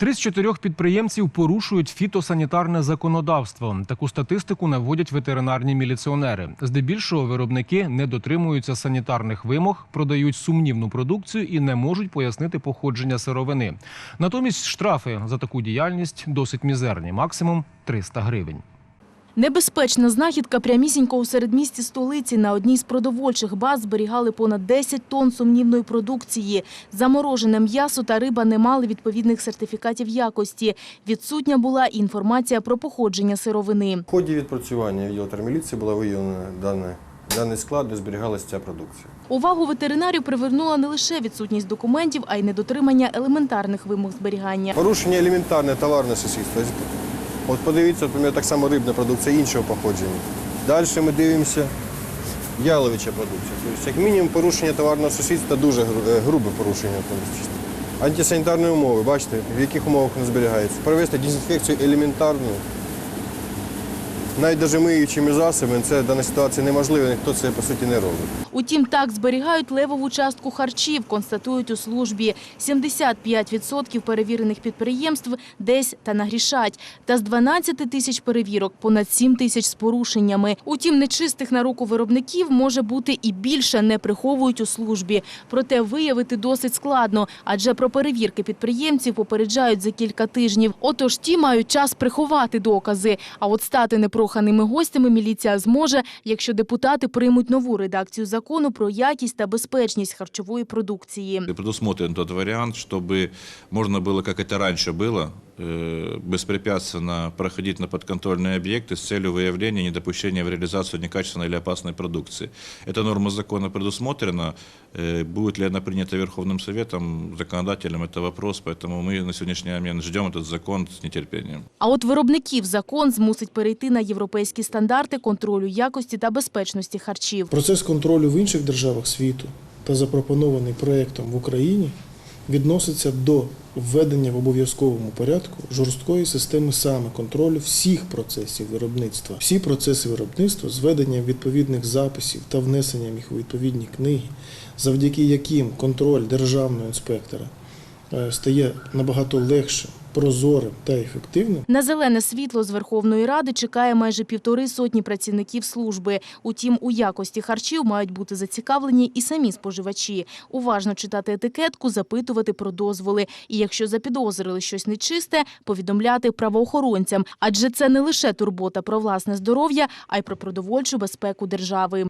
Три з чотирьох підприємців порушують фітосанітарне законодавство. Таку статистику наводять ветеринарні міліціонери. Здебільшого виробники не дотримуються санітарних вимог, продають сумнівну продукцію і не можуть пояснити походження сировини. Натомість штрафи за таку діяльність досить мізерні, максимум 300 гривень. Небезпечна знахідка прямісінько у середмісті столиці. На одній з продовольчих баз зберігали понад 10 тонн сумнівної продукції. Заморожене м'ясо та риба не мали відповідних сертифікатів якості. Відсутня була і інформація про походження сировини. В ході відпрацювання відділу терміліції була виявлена дана, даний склад, де зберігалася ця продукція. Увагу ветеринарів привернула не лише відсутність документів, а й недотримання елементарних вимог зберігання. Порушення елементарне товарне сусідство. От подивіться, наприклад, так само рибна продукція іншого походження. Далі ми дивимося яловича продукція. Тобто, як мінімум, порушення товарного сусідства дуже е, грубе порушення. Антисанітарні умови, бачите, в яких умовах не зберігається. Провести дезінфекцію елементарну. Навіть навіть миючими засобами це в даній ситуації неможливо, ніхто це по суті не робить. Утім, так зберігають левову частку харчів, констатують у службі. 75% перевірених підприємств десь та нагрішать. Та з 12 тисяч перевірок понад 7 тисяч з порушеннями. Утім, нечистих на руку виробників може бути і більше, не приховують у службі. Проте виявити досить складно, адже про перевірки підприємців попереджають за кілька тижнів. Отож, ті мають час приховати докази. А от стати непроханими гостями міліція зможе, якщо депутати приймуть нову редакцію закону про якість та безпечність харчової продукції. И предусмотрен тот вариант, чтобы можно было, как это раньше было, э, беспрепятственно проходить на подконтрольные объекты с целью выявления и недопущения в реализацию некачественной или опасной продукции. Эта норма закона предусмотрена. Э, Будет ли она принята Верховным Советом, законодателем, это вопрос. Поэтому мы на сегодняшний момент ждем этот закон с нетерпением. А от виробників закон змусить перейти на європейські стандарти контролю якості та безпечності харчів. Процес контролю в інших державах світу та запропонований проєктом в Україні відноситься до введення в обов'язковому порядку жорсткої системи саме контролю всіх процесів виробництва. Всі процеси виробництва з веденням відповідних записів та внесенням їх у відповідні книги, завдяки яким контроль державного інспектора е, стає набагато легшим, прозорим та ефективним. На зелене світло з Верховної Ради чекає майже півтори сотні працівників служби. Утім, у якості харчів мають бути зацікавлені і самі споживачі. Уважно читати етикетку, запитувати про дозволи. І якщо запідозрили щось нечисте, повідомляти правоохоронцям. Адже це не лише турбота про власне здоров'я, а й про продовольчу безпеку держави.